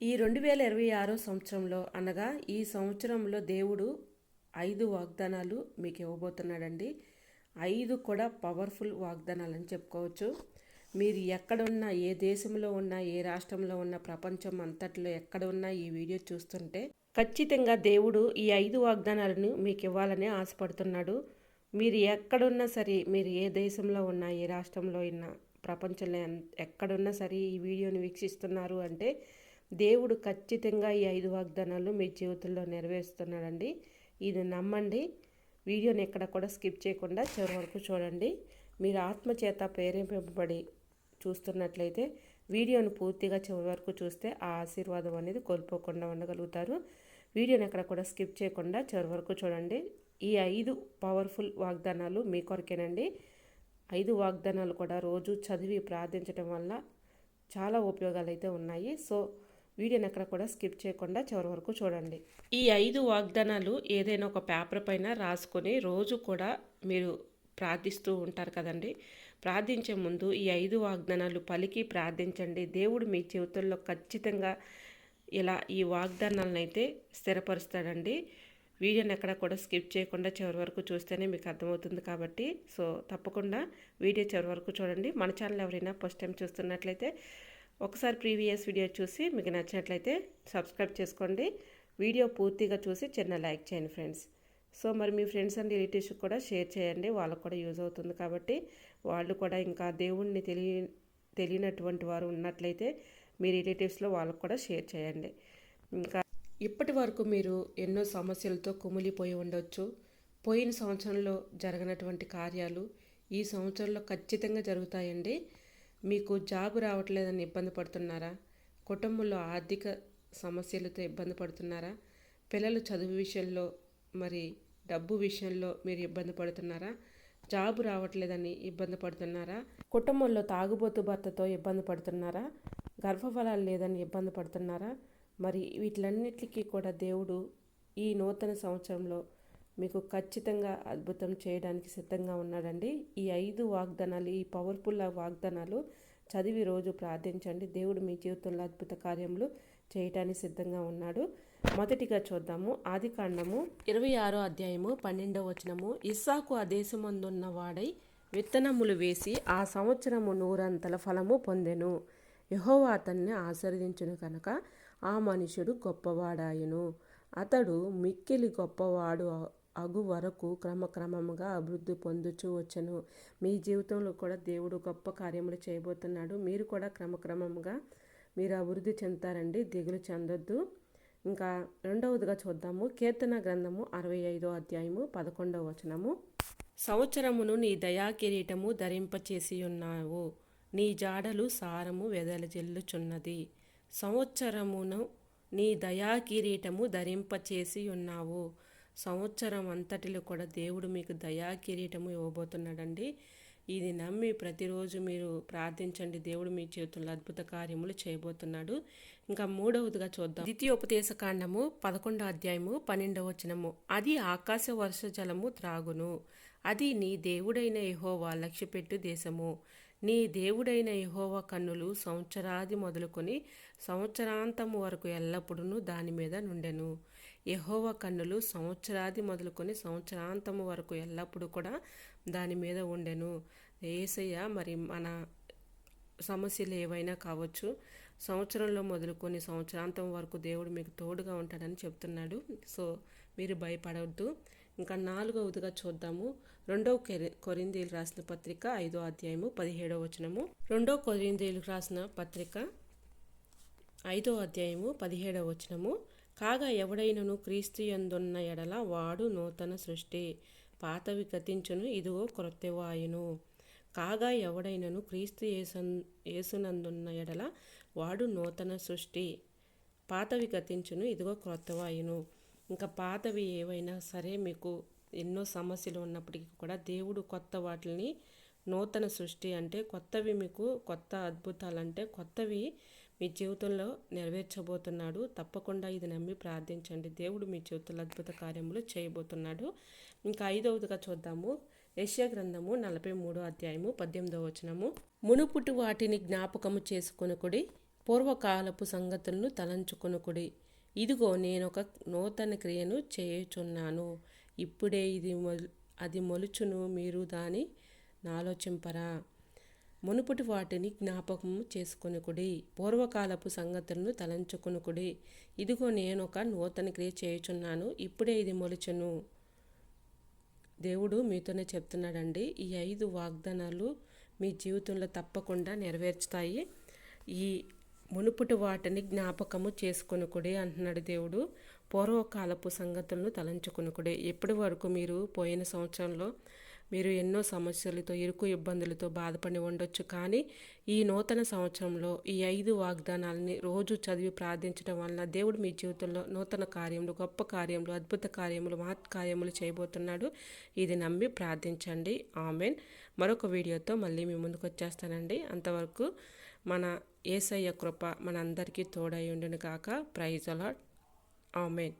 ఈ రెండు వేల ఇరవై ఆరో సంవత్సరంలో అనగా ఈ సంవత్సరంలో దేవుడు ఐదు వాగ్దానాలు మీకు ఇవ్వబోతున్నాడండి. ఐదు కూడా పవర్ఫుల్ వాగ్దానాలు అని చెప్పుకోవచ్చు. మీరు ఎక్కడున్నా ఏ దేశంలో ఉన్నా ఏ రాష్ట్రంలో ఉన్న ప్రపంచం అంతట్లో ఎక్కడ ఉన్నా ఈ వీడియో చూస్తుంటే ఖచ్చితంగా దేవుడు ఈ ఐదు వాగ్దానాలను మీకు ఇవ్వాలని ఆశపడుతున్నాడు. మీరు ఎక్కడున్నా సరే మీరు ఏ దేశంలో ఉన్నా ఏ రాష్ట్రంలో ఉన్నా ప్రపంచంలో ఎన్- ఎక్కడున్నా సరే ఈ వీడియోని వీక్షిస్తున్నారు అంటే దేవుడు ఖచ్చితంగా ఈ ఐదు వాగ్దానాలు మీ జీవితంలో నెరవేరుస్తున్నాడండి. ఇది నమ్మండి. వీడియోని ఎక్కడ కూడా స్కిప్ చేయకుండా చివరి వరకు చూడండి. మీరు ఆత్మచేత ప్రేరేపింపబడి చూస్తున్నట్లయితే వీడియోను పూర్తిగా చివరి వరకు చూస్తే ఆ ఆశీర్వాదం అనేది కోల్పోకుండా ఉండగలుగుతారు. వీడియోని ఎక్కడ కూడా స్కిప్ చేయకుండా చివరి వరకు చూడండి. ఈ ఐదు పవర్ఫుల్ వాగ్దానాలు మీ కొరకేనండి. ఐదు వాగ్దానాలు కూడా రోజు చదివి ప్రార్థించడం వల్ల చాలా ఉపయోగాలు అయితే ఉన్నాయి. సో వీడియోని ఎక్కడ కూడా స్కిప్ చేయకుండా చివరి వరకు చూడండి. ఈ ఐదు వాగ్దానాలు ఏదైనా ఒక పేపర్ పైన రాసుకొని రోజు కూడా మీరు ప్రార్థిస్తూ ఉంటారు కదండి. ప్రార్థించే ముందు ఈ ఐదు వాగ్దానాలు పలికి ప్రార్థించండి. దేవుడు మీ జీవితంలో ఖచ్చితంగా ఇలా ఈ వాగ్దానాలను అయితే స్థిరపరుస్తాడండి. వీడియోని ఎక్కడ కూడా స్కిప్ చేయకుండా చివరి వరకు చూస్తేనే మీకు అర్థమవుతుంది కాబట్టి సో తప్పకుండా వీడియో చివరి వరకు చూడండి. మన ఛానల్ ఎవరైనా ఫస్ట్ టైం చూస్తున్నట్లయితే ఒకసారి ప్రీవియస్ వీడియో చూసి మీకు నచ్చినట్లయితే సబ్స్క్రైబ్ చేసుకోండి. వీడియో పూర్తిగా చూసి చిన్న లైక్ చేయండి ఫ్రెండ్స్. సో మరి మీ ఫ్రెండ్స్ అండ్ రిలేటివ్స్ కూడా షేర్ చేయండి. వాళ్ళకు కూడా యూజ్ అవుతుంది కాబట్టి వాళ్ళు కూడా ఇంకా దేవుణ్ణి తెలియ తెలియనటువంటి వారు ఉన్నట్లయితే మీ రిలేటివ్స్లో వాళ్ళకు కూడా షేర్ చేయండి. ఇంకా ఇప్పటి వరకు మీరు ఎన్నో సమస్యలతో కుమిలిపోయి ఉండొచ్చు. పోయిన సంవత్సరంలో జరగనటువంటి కార్యాలు ఈ సంవత్సరంలో ఖచ్చితంగా జరుగుతాయండి. మీకు జాబ్ రావట్లేదని ఇబ్బంది పడుతున్నారా? కుటుంబంలో ఆర్థిక సమస్యలతో ఇబ్బంది పడుతున్నారా? పిల్లలు చదువు విషయంలో మరి డబ్బు విషయంలో మీరు ఇబ్బంది పడుతున్నారా? జాబ్ రావట్లేదని ఇబ్బంది పడుతున్నారా? కుటుంబంలో తాగుబోతు భర్తతో ఇబ్బంది పడుతున్నారా? గర్భఫలాలు లేదని ఇబ్బంది పడుతున్నారా? మరి వీటిలన్నిటికీ కూడా దేవుడు ఈ నూతన సంవత్సరంలో మీకు ఖచ్చితంగా అద్భుతం చేయడానికి సిద్ధంగా ఉన్నాడండి. ఈ ఐదు వాగ్దానాలు ఈ పవర్ఫుల్ వాగ్దానాలు చదివి రోజు ప్రార్థించండి. దేవుడు మీ జీవితంలో అద్భుత కార్యములు చేయటానికి సిద్ధంగా ఉన్నాడు. మొదటిగా చూద్దాము. ఆది కాండము ఇరవై ఆరో అధ్యాయము పన్నెండవ వచనము. ఇస్సాకు ఆ దేశమందున్న వాడై విత్తనములు వేసి ఆ సంవత్సరము నూరంతల ఫలము పొందెను. యహోవా అతన్ని ఆశీర్వదించును కనుక ఆ మనుషుడు గొప్పవాడాయను. అతడు మిక్కిలి గొప్పవాడు అగు వరకు క్రమక్రమంగా అభివృద్ధి పొందుచూ వచ్చను. మీ జీవితంలో కూడా దేవుడు గొప్ప కార్యములు చేయబోతున్నాడు. మీరు కూడా క్రమక్రమంగా మీరు అభివృద్ధి చెందుతారండి. దిగులు చెందొద్దు. ఇంకా రెండవదిగా చూద్దాము. కీర్తన గ్రంథము అరవై ఐదో అధ్యాయము పదకొండవ వచనము. సంవత్సరమును నీ దయా కిరీటము ధరింపచేసి ఉన్నావు నీ జాడలు సారము వెదలజెల్లుచున్నది సంవత్సరమును నీ దయా కిరీటము ధరింపచేసి ఉన్నావు సంవత్సరం అంతటిలో కూడా దేవుడు మీకు దయా కిరీటము ఇవ్వబోతున్నాడండి. ఇది నమ్మి ప్రతిరోజు మీరు ప్రార్థించండి. దేవుడు మీ చేతుల్లో అద్భుత కార్యములు చేయబోతున్నాడు. ఇంకా మూడవదిగా చూద్దాం. ద్వితీయోపదేశ కాండము పదకొండో అధ్యాయము పన్నెండవ వచనము. అది ఆకాశ వర్ష జలము త్రాగును. అది నీ దేవుడైన యహోవా లక్ష్యపెట్టు దేశము. నీ దేవుడైన యహోవా కన్నులు సంవత్సరాది మొదలుకొని సంవత్సరాంతము వరకు ఎల్లప్పుడూ దాని మీద నుండెను. యహోవ కన్నులు సంవత్సరాది మొదలుకొని సంవత్సరాంతము వరకు ఎల్లప్పుడూ కూడా దాని మీద ఉండెను. ఏసయ్య మరి మన సమస్యలు ఏవైనా కావచ్చు సంవత్సరంలో మొదలుకొని సంవత్సరాంతం వరకు దేవుడు మీకు తోడుగా ఉంటాడని చెప్తున్నాడు. సో మీరు భయపడవద్దు ఇంకా నాలుగవదిగా చూద్దాము. రెండవ కొరిందీలు రాసిన పత్రిక ఐదో అధ్యాయము పదిహేడవ వచనము. రెండో కొరిందీలు రాసిన పత్రిక ఐదో అధ్యాయము పదిహేడవ వచనము. కాగా ఎవడైనను క్రీస్తు యందున్న ఎడల వాడు నూతన సృష్టి పాతవి గతించును ఇదిగో క్రొత్తవాయును. కాగా ఎవడైనను క్రీస్తు యేసన్ యేసునందున్న ఎడల వాడు నూతన సృష్టి పాతవి గతించును ఇదిగో క్రొత్తవాయును. ఇంకా పాతవి ఏవైనా సరే మీకు ఎన్నో సమస్యలు ఉన్నప్పటికీ కూడా దేవుడు కొత్త వాటిని నూతన సృష్టి అంటే కొత్తవి మీకు కొత్త అద్భుతాలు అంటే కొత్తవి మీ జీవితంలో నెరవేర్చబోతున్నాడు. తప్పకుండా ఇది నమ్మి ప్రార్థించండి. దేవుడు మీ జీవితంలో అద్భుత కార్యములు చేయబోతున్నాడు. ఇంకా ఐదవదిగా చూద్దాము. యశ్యా గ్రంథము నలభై మూడో అధ్యాయము పద్దెనిమిదవ వచనము. మునుపుటి వాటిని జ్ఞాపకము చేసుకొనుకుడి పూర్వకాలపు సంగతులను తలంచుకొనుకుడి. ఇదిగో నేనొక నూతన క్రియను చేయుచున్నాను. ఇప్పుడే ఇది మొ అది మొలుచును మీరు దాని నాలోచింపరా. మునుపటి వాటిని జ్ఞాపకం చేసుకొనుకుడి. పూర్వకాలపు సంగతులను తలంచుకొనుకుడి. ఇదిగో నేను ఒక నూతన క్రియ చేయుచున్నాను ఇప్పుడే ఇది మొలచను. దేవుడు మీతోనే చెప్తున్నాడండి ఈ ఐదు వాగ్దానాలు మీ జీవితంలో తప్పకుండా నెరవేర్చుతాయి. ఈ మునుపటి వాటిని జ్ఞాపకము చేసుకొనుకుడే అంటున్నాడు దేవుడు. పూర్వకాలపు సంగతులను తలంచుకొనుకుడే. ఇప్పటి వరకు మీరు పోయిన సంవత్సరంలో మీరు ఎన్నో సమస్యలతో ఇరుకు ఇబ్బందులతో బాధపడి ఉండొచ్చు. కానీ ఈ నూతన సంవత్సరంలో ఈ ఐదు వాగ్దానాలని రోజు చదివి ప్రార్థించడం వలన దేవుడు మీ జీవితంలో నూతన కార్యములు గొప్ప కార్యములు అద్భుత కార్యములు మహత్ కార్యములు చేయబోతున్నాడు. ఇది నమ్మి ప్రార్థించండి. ఆమెన్. మరొక వీడియోతో మళ్ళీ మీ ముందుకు వచ్చేస్తానండి. అంతవరకు మన ఏసయ్య కృప మనందరికీ తోడై ఉండును కాక ప్రైజ్ అలాట్ ఆమెన్.